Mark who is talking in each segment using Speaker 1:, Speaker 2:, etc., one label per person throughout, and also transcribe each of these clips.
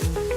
Speaker 1: K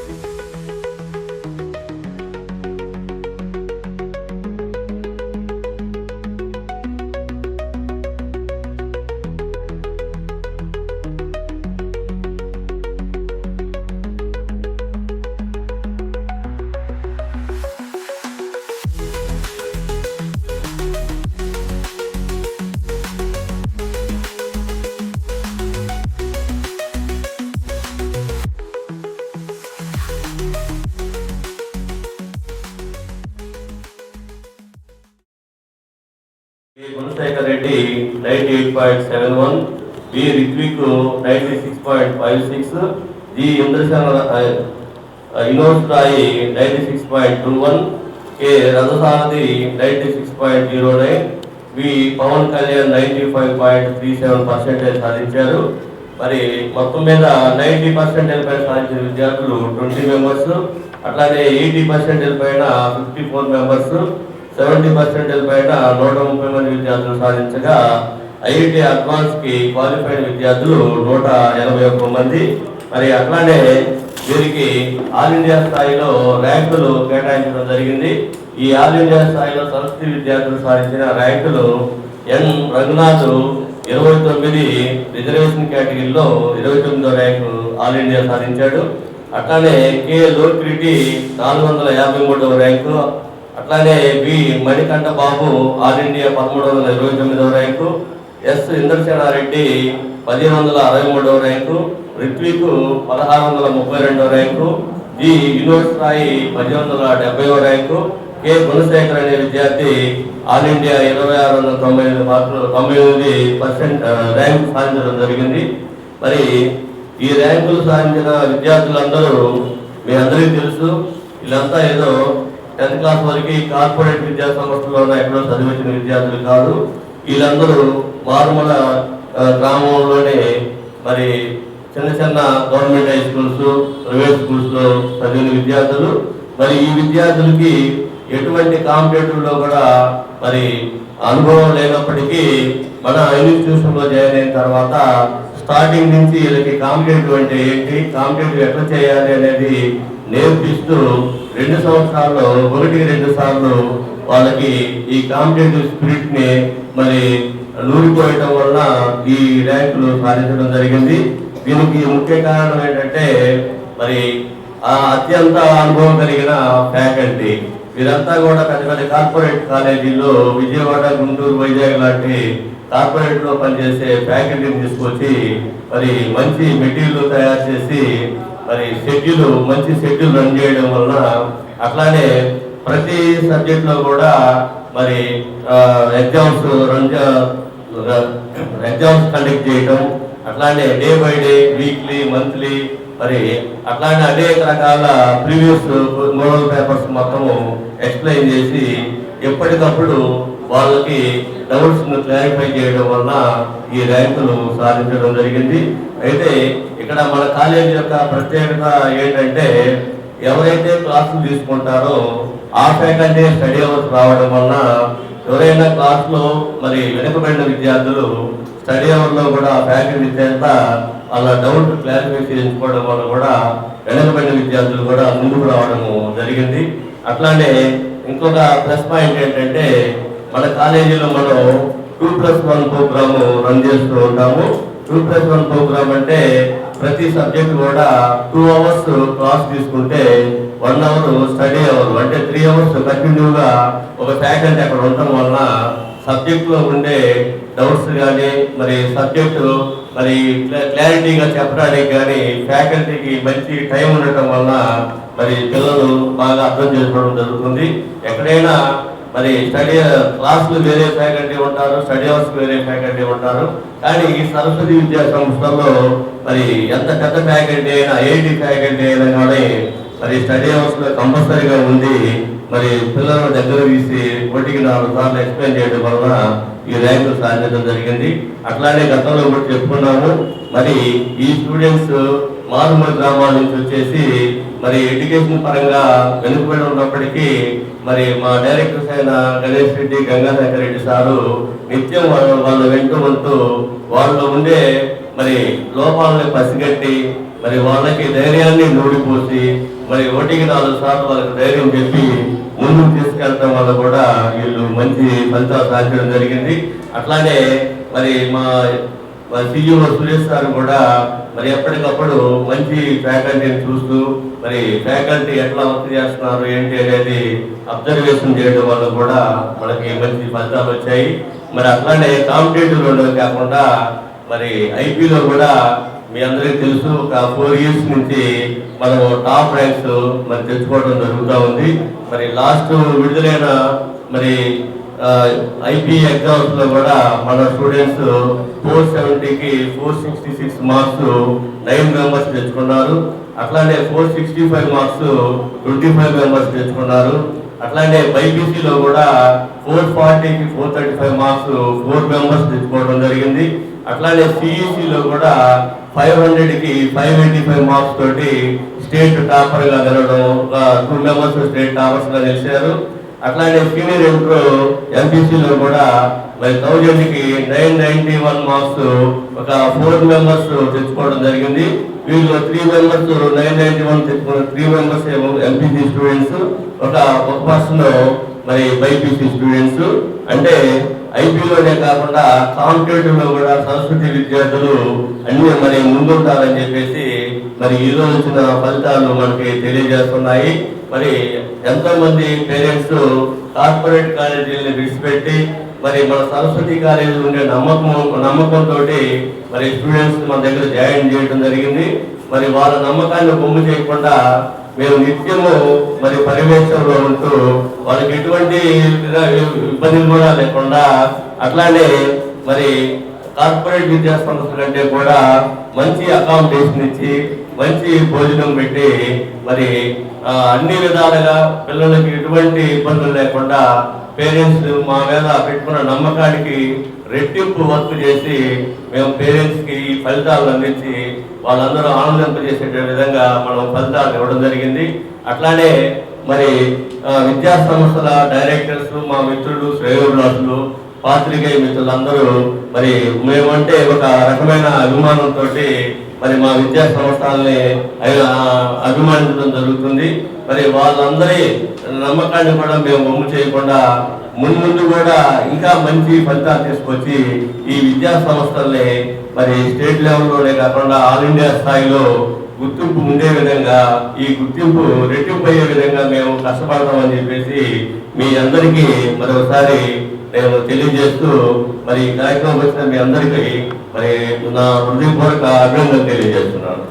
Speaker 1: Chandrasekhar Reddy ninety eight point seven one B Rithvik ninety six point five six G Indrashankara Vinod Rai ninety six point two one K Rathasarathi ninety six point zero nine V Pawan Kalyan ninety five point three seven percentage సాధించారు. మరి మొత్తం మీద ninety percentage పైన సాధించిన విద్యార్థులు twenty members అట్లానే eighty percentage పైన fifty four members seventy percentage బయట నూట ముప్పై మంది విద్యార్థులు సాధించగా ఐఐటి అడ్వాన్స్కి క్వాలిఫైడ్ విద్యార్థులు నూట ఎనభై ఒక్క మంది. మరి అట్లానే వీరికి ఆల్ ఇండియా స్థాయిలో ర్యాంకులు కేటాయించడం జరిగింది. ఈ ఆల్ ఇండియా స్థాయిలో సంస్కృతి విద్యార్థులు సాధించిన ర్యాంకులు ఎన్ రఘునాథ్ ఇరవై తొమ్మిది రిజర్వేషన్ కేటగిరీలో ఇరవై తొమ్మిదో ర్యాంకు ఆల్ ఇండియా సాధించాడు. అట్లానే కె లోక్రిటి నాలుగు వందల యాభై మూడవ ర్యాంకు అట్లానే B Manikanta Babu all India పదమూడు వందల ఇరవై తొమ్మిదవ ర్యాంకు ఎస్ ఇంద్రసేనారెడ్డి పదిహేను వందల అరవై మూడవ ర్యాంకు రిత్విక్ పదహారు వందల ముప్పై రెండవ ర్యాంకు జి వినోద్ రాయి పది వందల డెబ్బైవ ర్యాంకు కె గుణశేఖర్ అనే విద్యార్థి ఆల్ ఇండియా ఇరవై ఆరు వందల తొంభై ఎనిమిది మార్కులు తొంభై ఎనిమిది పర్సెంట్ ర్యాంక్ సాధించడం జరిగింది. మరి ఈ ర్యాంకులు సాధించిన విద్యార్థులందరూ మీ అందరికీ తెలుసు. వీళ్ళంతా ఏదో టెన్త్ క్లాస్ వరకు కార్పొరేట్ విద్యా సంస్థలో ఎక్కడో చదివించిన విద్యార్థులు కాదు. వీళ్ళందరూ మారుమూల గ్రామంలోనే మరి చిన్న చిన్న గవర్నమెంట్ హై స్కూల్స్ ప్రైవేట్ స్కూల్స్లో చదివిన విద్యార్థులు. మరి ఈ విద్యార్థులకి ఎటువంటి కాంపిటేటివ్లో కూడా మరి అనుభవం లేనప్పటికీ మన ఇన్స్టిట్యూషన్లో జాయిన్ అయిన తర్వాత స్టార్టింగ్ నుంచి వీళ్ళకి కాంపిటేటివ్ అంటే ఏంటి? కాంపిటేటివ్ ఎట్లా చేయాలి అనేది నేర్పిస్తూ రెండు సంవత్సరాల్లో ఒకటి రెండు సార్లు వాళ్ళకి ఈ కాంపిటేటివ్ స్పిరిట్ని మరి నూరిపోయటం వలన ఈ ర్యాంకులు సాధించడం జరిగింది. దీనికి ముఖ్య కారణం ఏంటంటే మరి ఆ అత్యంత అనుభవం కలిగిన ఫ్యాకల్టీ. వీరంతా కూడా పెద్ద పెద్ద కార్పొరేట్ కాలేజీల్లో విజయవాడ గుంటూరు వైజాగ్ లాంటి కార్పొరేట్లో పనిచేసే ఫ్యాకల్టీని తీసుకొచ్చి మరి మంచి మెటీరియల్ తయారు చేసి మరి షెడ్యూల్ మంచి షెడ్యూల్ రన్ చేయడం వలన అట్లానే ప్రతి సబ్జెక్ట్లో కూడా మరి ఎగ్జామ్స్ రన్ ఎగ్జామ్స్ కండక్ట్ చేయడం అట్లానే day by day weekly monthly మరి అట్లానే అనేక రకాల ప్రీవియస్ మోడల్ పేపర్స్ మొత్తము ఎక్స్ప్లెయిన్ చేసి ఎప్పటికప్పుడు వాళ్ళకి డౌట్స్ క్లారిఫై చేయడం వల్ల ఈ ర్యాంకులు సాధించడం జరిగింది. అయితే ఇక్కడ మన కాలేజీ యొక్క ప్రత్యేకత ఏంటంటే ఎవరైతే క్లాసులు తీసుకుంటారో ఆ ఫ్యాకల్టీ స్టడీ అవర్స్ రావడం వలన ఎవరైనా క్లాస్లో మరి వెనుకబడిన విద్యార్థులు స్టడీ అవర్లో కూడా ఫ్యాకల్టీ చేత వాళ్ళ డౌట్ క్లారిఫై చేయించుకోవడం వల్ల కూడా వెనుకబడిన విద్యార్థులు కూడా ముందుకు రావడము జరిగింది. అట్లానే ఇంకొక ప్లస్ పాయింట్ ఏంటంటే మన కాలేజీలో మనం two plus one program run చేస్తూ ఉంటాము. టూ ప్లస్ వన్ ప్రోగ్రామ్ అంటే ప్రతి సబ్జెక్ట్ కూడా టూ అవర్స్ క్లాస్ తీసుకుంటే వన్ అవర్ స్టడీ అవర్. అంటే త్రీ అవర్స్ కంటిన్యూగా ఒక ఫ్యాకల్టీ అక్కడ ఉండటం వలన సబ్జెక్టులో ఉండే డౌట్స్ కానీ మరి సబ్జెక్టు మరి క్లారిటీగా చెప్పడానికి కానీ ఫ్యాకల్టీకి మంచి టైం ఉండటం వలన మరి పిల్లలు బాగా అర్థం చేసుకోవడం జరుగుతుంది. ఎక్కడైనా మరి స్టడీ క్లాసులు వేరే ఫ్యాకల్టీ ఉంటారు స్టడీ అవర్స్ వేరే ఫ్యాకల్టీ ఉంటారు. కానీ ఈ సరస్వతి విద్యా సంస్థల్లో మరి ఎంత పెద్ద ఫ్యాకల్టీ అయినా ఏడి ఫ్యాకల్టీ అయినా కానీ మరి స్టడీ అవర్స్లో కంపల్సరీగా ఉంది మరి పిల్లలను దగ్గర తీసి ఒకటికి నాలుగు సార్లు ఎక్స్ప్లెయిన్ చేయడం వలన ఈ ర్యాంకులు సాధించడం జరిగింది. అట్లానే గతంలో కూడా చెప్పుకున్నాము మరి ఈ స్టూడెంట్స్ మారుమూల గ్రామాల నుంచి వచ్చేసి మరి ఎడ్యుకేషన్ పరంగా వెనుకబడి ఉన్నప్పటికీ మరి మా డైరెక్టర్స్ అయిన గణేష్ రెడ్డి గంగాధర్ రెడ్డి సారు నిత్యం వాళ్ళ వాళ్ళు వెంట ఉంటూ వాళ్ళు ఉండే మరి లోపాలని పసిగట్టి మరి వాళ్ళకి ధైర్యాన్ని నూడిపోసి మరి ఒకటికి నాలుగు సార్లు వాళ్ళకి ధైర్యం చెప్పి ముందుకు తీసుకెళ్ళడం వల్ల కూడా వీళ్ళు మంచి ఫలితాలు సాధించడం జరిగింది. అట్లానే మరి మా మా సీఈఓ సురేష్ సార్ కూడా మరి ఎప్పటికప్పుడు మంచి ఫ్యాకల్టీని చూస్తూ మరి ఫ్యాకల్టీ ఎట్లా వర్క్ చేస్తున్నారు ఏంటి అనేది అబ్జర్వేషన్ చేయడం వల్ల కూడా మనకి మంచి ఫలితాలు వచ్చాయి. మరి అట్లానే కాంపిటేటివ్ కాకుండా మరి ఐపీలో కూడా మీ అందరికీ తెలుసు ఒక ఫోర్ ఇయర్స్ నుంచి మనం టాప్ ర్యాంక్స్ మరి తెచ్చుకోవడం జరుగుతూ ఉంది. మరి లాస్ట్ విడుదలైన మరి ఐపీ ఎగ్జామ్స్లో కూడా మన students four సెవెంటీకి four sixty six marks nine members తెచ్చుకున్నారు. అట్లానే four sixty five marks twenty five members తెచ్చుకున్నారు. అట్లానే బైపీసీలో కూడా ఫోర్ ఫార్టీకి four thirty five marks four members తెచ్చుకోవడం జరిగింది. అట్లానే సిఈసిలో కూడా ఫైవ్ హండ్రెడ్కి ఫైవ్ ఎయిటీ ఫైవ్ మార్క్స్ తోటి స్టేట్ టాపర్గా గెలవడం ఒక టూ మెంబర్స్ స్టేట్ టాపర్స్గా గా అట్లాగే అట్లానే సీనియర్ ఎంపీసీలో కూడా మరి థౌజండ్కి నైన్ నైన్టీ వన్ మార్క్స్ ఒక ఫోర్ మెంబర్స్ తెచ్చుకోవడం జరిగింది. వీళ్ళు three members nine ninety one తెచ్చుకున్న త్రీ మెంబర్స్ ఏమో ఎంపీసీ స్టూడెంట్స్ ఒక ఒక పర్సన్ మరి బైపీసీ స్టూడెంట్స్ అంటే ఐపీలోనే కాకుండా కాంపిటేటివ్లో కూడా సంస్కృతి విద్యార్థులు అన్ని మరి ముందుంటారని చెప్పేసి మరి ఈ రోజు వచ్చిన ఫలితాలు మనకి తెలియజేస్తున్నాయి. మరి ఎంతో మంది పేరెంట్స్ కార్పొరేట్ కాలేజీలను విడిచిపెట్టి మరి మన సరస్వతి కాలేజీలో ఉండే నమ్మకం నమ్మకంతో మరి స్టూడెంట్స్ మన దగ్గర జాయిన్ చేయడం జరిగింది. మరి వాళ్ళ నమ్మకాన్ని బొమ్మ చేయకుండా మేము నిత్యము మరి పర్యవేక్షణలో ఉంటూ వాళ్ళకి ఎటువంటి ఇబ్బందులు కూడా లేకుండా అట్లానే మరి కార్పొరేట్ విద్యా సంస్థల కంటే కూడా మంచి అకామిడేషన్ ఇచ్చి మంచి భోజనం పెట్టి మరి అన్ని విధాలుగా పిల్లలకి ఎటువంటి ఇబ్బందులు లేకుండా పేరెంట్స్ మా మీద పెట్టుకున్న నమ్మకానికి రెట్టింపు వర్క్ చేసి మేము పేరెంట్స్కి ఫలితాలు ఈ ఫలితాలను అందించి వాళ్ళందరూ ఆనందింపజేసే విధంగా మనం ఫలితాలు ఇవ్వడం జరిగింది. అట్లానే మరి విద్యా సంస్థల డైరెక్టర్స్ మా మిత్రులు శ్రేయోభిలాసులు పాత్రికేయ మిత్రులందరూ మరి మేమంటే ఒక రకమైన అభిమానంతో మరి మా విద్యా సంస్థల్ని అభిమానించడం జరుగుతుంది. మరి వాళ్ళందరి నమ్మకాన్ని కూడా మేము అమ్ము చేయకుండా ముందు ముందు కూడా ఇంకా మంచి ఫలితాలు తీసుకొచ్చి ఈ విద్యా సంస్థల్ని మరి స్టేట్ లెవెల్లోనే కాకుండా ఆల్ ఇండియా స్థాయిలో గుర్తింపు ఉండే విధంగా ఈ గుర్తింపు రెట్టింపు అయ్యే విధంగా మేము కష్టపడతామని చెప్పేసి మీ అందరికీ మరొకసారి నేను తెలియజేస్తూ మరి ఈ కార్యక్రమం వచ్చిన మీ అందరికీ మరి నా హృదయపూర్వక అభినందన తెలియజేస్తున్నాను.